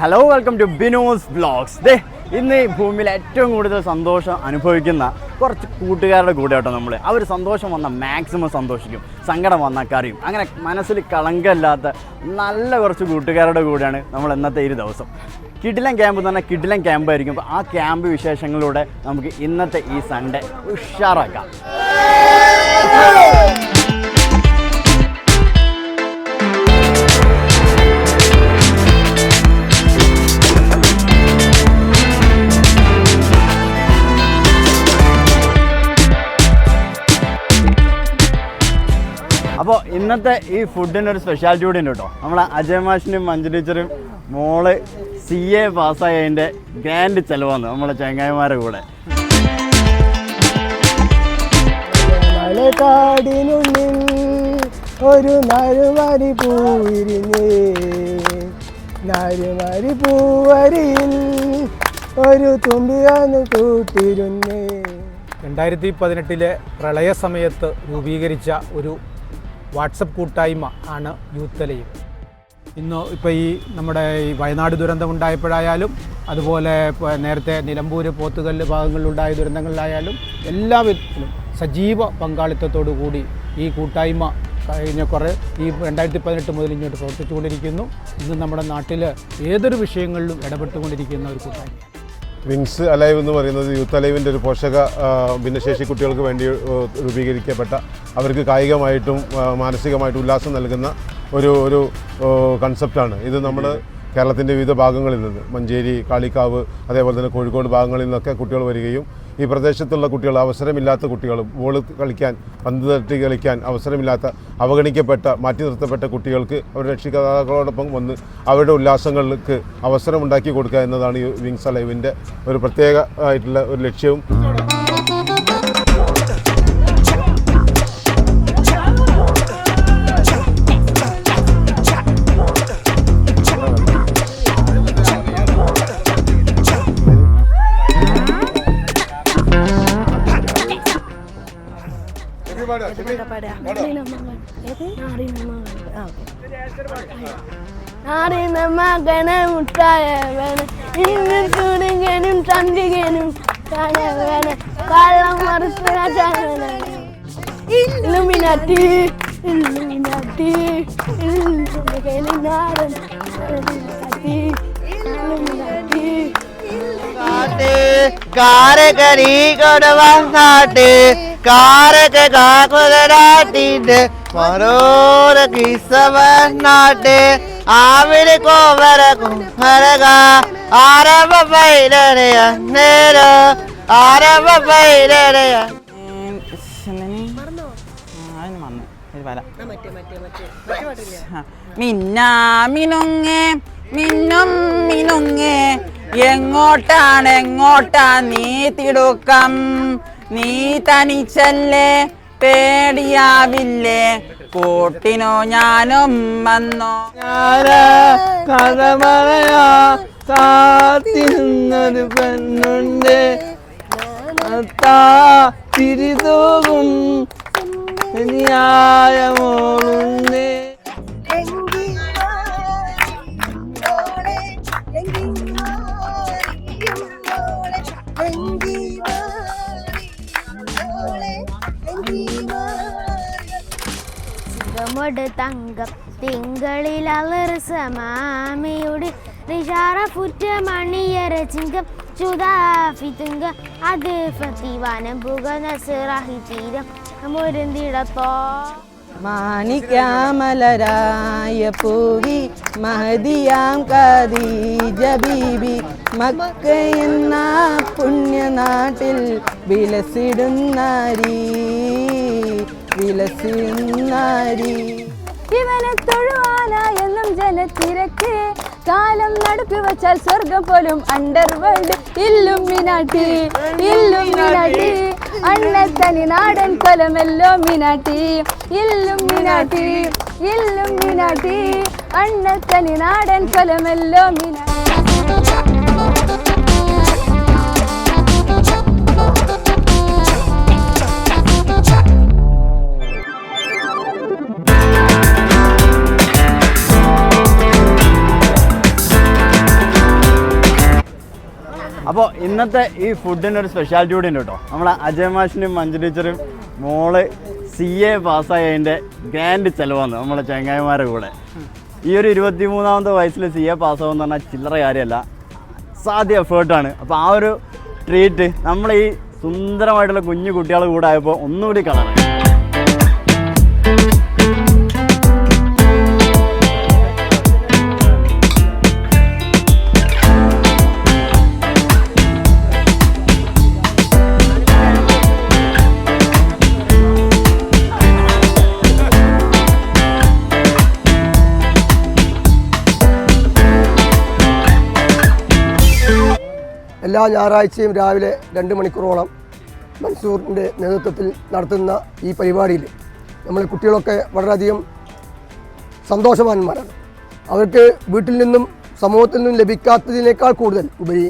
Hello welcome to Binos blogs ദേ ഇന്ന് ഈ ഭൂമിയിൽ ഏറ്റവും കൂടുതൽ സന്തോഷം അനുഭവിക്കുന്ന കുറച്ച് കൂട്ടുകാരുടെ കൂടെ കേട്ടോ നമ്മൾ അവർ സന്തോഷം വന്നാൽ മാക്സിമം സന്തോഷിക്കും. സങ്കടം വന്നാൽ കറിയും അങ്ങനെ മനസ്സിൽ കളങ്കമില്ലാത്ത നല്ല കുറച്ച് കൂട്ടുകാരുടെ കൂടെയാണ് നമ്മൾ ഇന്നത്തെ ഈ ദിവസം. കിഡിലം ക്യാമ്പ് എന്ന് പറഞ്ഞാൽ കിഡിലം ക്യാമ്പ് ആയിരിക്കും. അപ്പോൾ ആ ക്യാമ്പ് വിശേഷങ്ങളിലൂടെ നമുക്ക് ഇന്നത്തെ ഈ സൺഡേ ഉഷാറാക്കാം. ഇന്നത്തെ ഈ ഫുഡിന് ഒരു സ്പെഷ്യാലിറ്റി കൂടി ഉണ്ട് കേട്ടോ. നമ്മളെ അജയ് മാഷിനും മഞ്ജു ടീച്ചറും മോൾ സി എ പാസ്സായതിന്റെ ഗ്രാൻഡ് ചിലവാണ് നമ്മളെ ചങ്ങായിമാരുടെ കൂടെ. കാടിനുള്ളിൽ ഒരു നരുമരി പൂവിരിഞ്ഞ്. നരുമരി പൂവരിയിൽ ഒരു തുമ്പിയാന്ന് കൂട്ടിരുന്നേ. രണ്ടായിരത്തി പതിനെട്ടിലെ പ്രളയ സമയത്ത് രൂപീകരിച്ച ഒരു വാട്സപ്പ് കൂട്ടായ്മ ആണ് യൂത്ത് ലീഗ്. ഇന്ന് ഇപ്പോൾ ഈ നമ്മുടെ ഈ വയനാട് ദുരന്തം ഉണ്ടായപ്പോഴായാലും അതുപോലെ നേരത്തെ നിലമ്പൂർ പോത്തുകല്ല് ഭാഗങ്ങളിലുണ്ടായ ദുരന്തങ്ങളിലായാലും എല്ലാ വിധത്തിലും സജീവ പങ്കാളിത്തത്തോടു കൂടി ഈ കൂട്ടായ്മ കഴിഞ്ഞ കുറേ ഈ രണ്ടായിരത്തി പതിനെട്ട് മുതൽ ഇങ്ങോട്ട് പ്രവർത്തിച്ചുകൊണ്ടിരിക്കുന്നു. ഇന്ന് നമ്മുടെ നാട്ടിൽ ഏതൊരു വിഷയങ്ങളിലും ഇടപെട്ടുകൊണ്ടിരിക്കുന്ന ഒരു കൂട്ടായ്മ വിങ്സ് അലൈവ് എന്ന് പറയുന്നത് യൂത്ത് അലൈവിന്റെ ഒരു പോഷക ഭിന്നശേഷി കുട്ടികൾക്ക് വേണ്ടി രൂപീകരിക്കപ്പെട്ട അവർക്ക് കായികമായിട്ടും മാനസികമായിട്ടും ഉല്ലാസം നൽകുന്ന ഒരു ഒരു കൺസെപ്റ്റാണ് ഇത് നമ്മൾ കേരളത്തിന്റെ വിവിധ ഭാഗങ്ങളിൽ നിന്ന് മഞ്ചേരി കാളിക്കാവ് അതേപോലെ തന്നെ കോഴിക്കോട് ഭാഗങ്ങളിൽ നിന്നൊക്കെ കുട്ടികൾ വരികയും ഈ പ്രദേശത്തുള്ള കുട്ടികൾ അവസരമില്ലാത്ത കുട്ടികൾ ബോൾ കളിക്കാൻ പന്ത് തട്ടി കളിക്കാൻ അവസരമില്ലാത്ത അവഗണിക്കപ്പെട്ട മാറ്റി നിർത്തപ്പെട്ട കുട്ടികൾക്ക് അവരുടെ രക്ഷിതാക്കളോടൊപ്പം വന്ന് അവരുടെ ഉല്ലാസങ്ങൾക്ക് അവസരമുണ്ടാക്കി കൊടുക്കുക എന്നതാണ് ഈ വിങ്സ് അലൈവിന്റെ ഒരു പ്രത്യേക ആയിട്ടുള്ള ഒരു ലക്ഷ്യവും. നാടിന മകനെ മുട്ടായവന് ചന്ദ്രികനും കള്ളം ഇല്ലുമിനാട്ടി ഇല്ലുമിനാട്ടി ഇല്ലുമിനാടൻ ഇല്ലുമിനാട്ടി കാട്ട് കാരകരി കൊടുവാട്ട് കാരക കാക്കുതരാട്ടിട്ട് മറോര കിസവനാട്ട് ആവിര് കോവര കുമരക ആരവ പൈരയ നേര ആരവ പൈരയ മിന്നാ മിനുങ്ങേ മിന്നും എങ്ങോട്ടാണ് എങ്ങോട്ടാ നീ തിടുക്കം? നീ തനിച്ചല്ലേ? പേടിയാവില്ലേ? കൂട്ടിനോ ഞാനും വന്നോ? ഞാൻ കഥ പറയാ താത്തിരുന്നൊരു പെണ്ണുണ്ട് തിരിതോകും. ശരിയായ മോളുണ്ട് ചിങ്ങമൊട് തങ്കം തിങ്കളിൽ അലർസമാമയുടെ നിഷാറഫുറ്റ മണിയര ചിങ്കം ചുതാഫി തുങ്ക. അത് ഫത്തിവാനം പുക നസറാഹി തീരം. മുരുന്തിടപ്പോ. മാണിക്യാമലരായ പൂവി മഹദിയാം കദീജ ബീബി. മക്ക എന്ന പുണ്യനാട്ടിൽ വിലസിടുന്നാരി വിലസിടുന്നാരി ഇവനെ തൊഴുവാന എന്നും ജനത്തിരക്ക് കാലം നടത്തി വച്ചാൽ സ്വർഗം പോലും അണ്ടർ വേൾഡ് ഇല്ലും മിനാട്ടി ഇല്ലും മിനാട്ടി അണ്ണത്തനി നാടൻ കൊലമെല്ലോ മിനാട്ടി ഇല്ലും മിനാട്ടി ഇല്ലും മിനാട്ടി അണ്ണത്തനി നാടൻ കൊലമെല്ലോ മിനാട്ടി അപ്പോൾ ഇന്നത്തെ ഈ ഫുഡിന് ഒരു സ്പെഷ്യാലിറ്റി കൂടി ഉണ്ട് കേട്ടോ. നമ്മളെ അജയ് മാഷിനും മഞ്ജു ടീച്ചറും മോൾ സി എ പാസ്സായതിന്റെ ഗ്രാൻഡ് ചിലവാണ് നമ്മളെ ചങ്ങായിമാരുടെ കൂടെ. ഈ ഒരു ഇരുപത്തി മൂന്നാമത്തെ വയസ്സിൽ സി എ പാസ്സാവെന്ന് പറഞ്ഞാൽ ചില്ലറ കാര്യമല്ല. സാധ്യ എഫേർട്ടാണ് അപ്പോൾ ആ ഒരു ട്രീറ്റ് നമ്മൾ ഈ സുന്ദരമായിട്ടുള്ള കുഞ്ഞു കുട്ടികളുടെ കൂടെ ആയപ്പോൾ ഒന്നുകൂടി കളറായി എല്ലാ ഞായറാഴ്ചയും രാവിലെ രണ്ട് മണിക്കൂറോളം മൻസൂറിന്റെ നേതൃത്വത്തിൽ നടത്തുന്ന ഈ പരിപാടിയിൽ നമ്മൾ കുട്ടികളൊക്കെ വളരെയധികം സന്തോഷവാന്മാരാണ്. അവർക്ക് വീട്ടിൽ നിന്നും സമൂഹത്തിൽ നിന്നും ലഭിക്കാത്തതിനേക്കാൾ കൂടുതൽ ഉപരി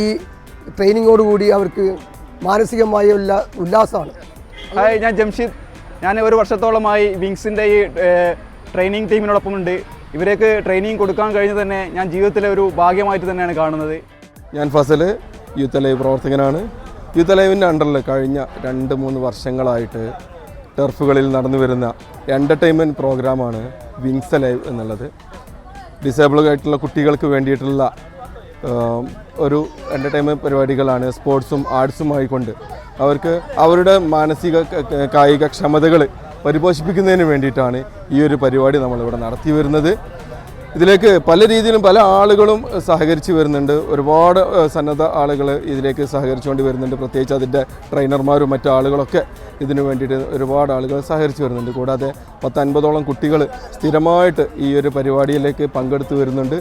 ഈ ട്രെയിനിങ്ങോടുകൂടി അവർക്ക് മാനസികമായ ഉല്ല ഉല്ലാസമാണ്. ഹായ് ഞാൻ ജംഷീദ്. ഞാൻ ഒരു വർഷത്തോളമായി വിങ്സിന്റെ ഈ ട്രെയിനിങ് ടീമിനോടൊപ്പം ഉണ്ട് ഇവരേക്ക് ട്രെയിനിങ് കൊടുക്കാൻ കഴിഞ്ഞത് തന്നെ ഞാൻ ജീവിതത്തിലെ ഒരു ഭാഗ്യമായിട്ട് തന്നെയാണ് കാണുന്നത്. ഞാൻ ഫസൽ യൂത്ത് ലൈവ് പ്രവർത്തകനാണ്. യൂത്ത് ലൈവിന്റെ അണ്ടറിൽ കഴിഞ്ഞ രണ്ട് മൂന്ന് വർഷങ്ങളായിട്ട് ടർഫുകളിൽ നടന്നു വരുന്ന എന്റർടൈൻമെന്റ് പ്രോഗ്രാമാണ് വിങ്സ് ലൈവ് എന്നുള്ളത്. ഡിസേബിൾഡ് ആയിട്ടുള്ള കുട്ടികൾക്ക് വേണ്ടിയിട്ടുള്ള ഒരു എന്റർടൈൻമെന്റ് പരിപാടികളാണ് സ്പോർട്സും ആർട്സുമായി കൊണ്ട് അവർക്ക് അവരുടെ മാനസിക കായിക ക്ഷമതകൾ പരിപോഷിപ്പിക്കുന്നതിന് വേണ്ടിയിട്ടാണ് ഈ ഒരു പരിപാടി നമ്മളിവിടെ നടത്തി വരുന്നത്. ഇതിലേക്ക് പല രീതിയിലും പല ആളുകളും സഹകരിച്ച് വരുന്നുണ്ട്. ഒരുപാട് സന്നദ്ധ ആളുകൾ ഇതിലേക്ക് സഹകരിച്ചുകൊണ്ട് വരുന്നുണ്ട്. പ്രത്യേകിച്ച് അതിന്റെ ട്രെയിനർമാരും മറ്റു ആളുകളൊക്കെ ഇതിനു വേണ്ടിയിട്ട് ഒരുപാട് ആളുകൾ സഹകരിച്ച് വരുന്നുണ്ട്. കൂടാതെ പത്തൻപതോളം കുട്ടികൾ സ്ഥിരമായിട്ട് ഈ ഒരു പരിപാടിയിലേക്ക് പങ്കെടുത്തു വരുന്നുണ്ട്.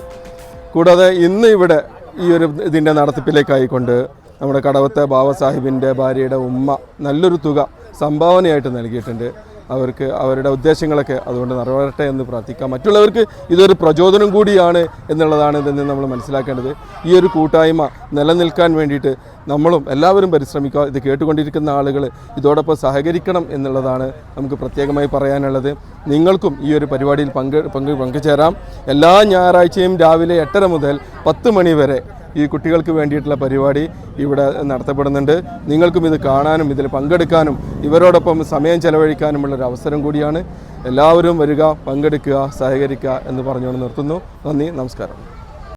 കൂടാതെ ഇന്ന് ഇവിടെ ഈ ഒരു ഇതിന്റെ നടത്തിപ്പിലേക്കായിക്കൊണ്ട് നമ്മുടെ കടവത്തെ ബാബാസാഹിബിന്റെ ഭാര്യയുടെ ഉമ്മ നല്ലൊരു തുക സംഭാവനയായിട്ട് നൽകിയിട്ടുണ്ട്. അവർക്ക് അവരുടെ ഉദ്ദേശങ്ങളൊക്കെ അതുകൊണ്ട് നിറവേറട്ടെ എന്ന് പ്രാർത്ഥിക്കാം. മറ്റുള്ളവർക്ക് ഇതൊരു പ്രചോദനം കൂടിയാണ് എന്നുള്ളതാണ് ഇതെന്ന് നമ്മൾ മനസ്സിലാക്കേണ്ടത്. ഈ ഒരു കൂട്ടായ്മ നിലനിൽക്കാൻ വേണ്ടിയിട്ട് നമ്മളും എല്ലാവരും പരിശ്രമിക്കുക. ഇത് കേട്ടുകൊണ്ടിരിക്കുന്ന ആളുകൾ ഇതോടൊപ്പം സഹകരിക്കണം എന്നുള്ളതാണ് നമുക്ക് പ്രത്യേകമായി പറയാനുള്ളത്. നിങ്ങൾക്കും ഈ ഒരു പരിപാടിയിൽ പങ്ക് പങ്ക് പങ്കുചേരാം. എല്ലാ ഞായറാഴ്ചയും രാവിലെ എട്ടര മുതൽ പത്ത് മണി വരെ ഈ കുട്ടികൾക്ക് വേണ്ടിയിട്ടുള്ള പരിപാടി ഇവിടെ നടത്തപ്പെടുന്നുണ്ട്. നിങ്ങൾക്കും ഇത് കാണാനും ഇതിൽ പങ്കെടുക്കാനും ഇവരോടൊപ്പം സമയം ചെലവഴിക്കാനുമുള്ള ഒരു അവസരം കൂടിയാണ്. എല്ലാവരും വരിക പങ്കെടുക്കുക സഹകരിക്കുക എന്ന് പറഞ്ഞുകൊണ്ട് നിർത്തുന്നു. നന്ദി നമസ്കാരം.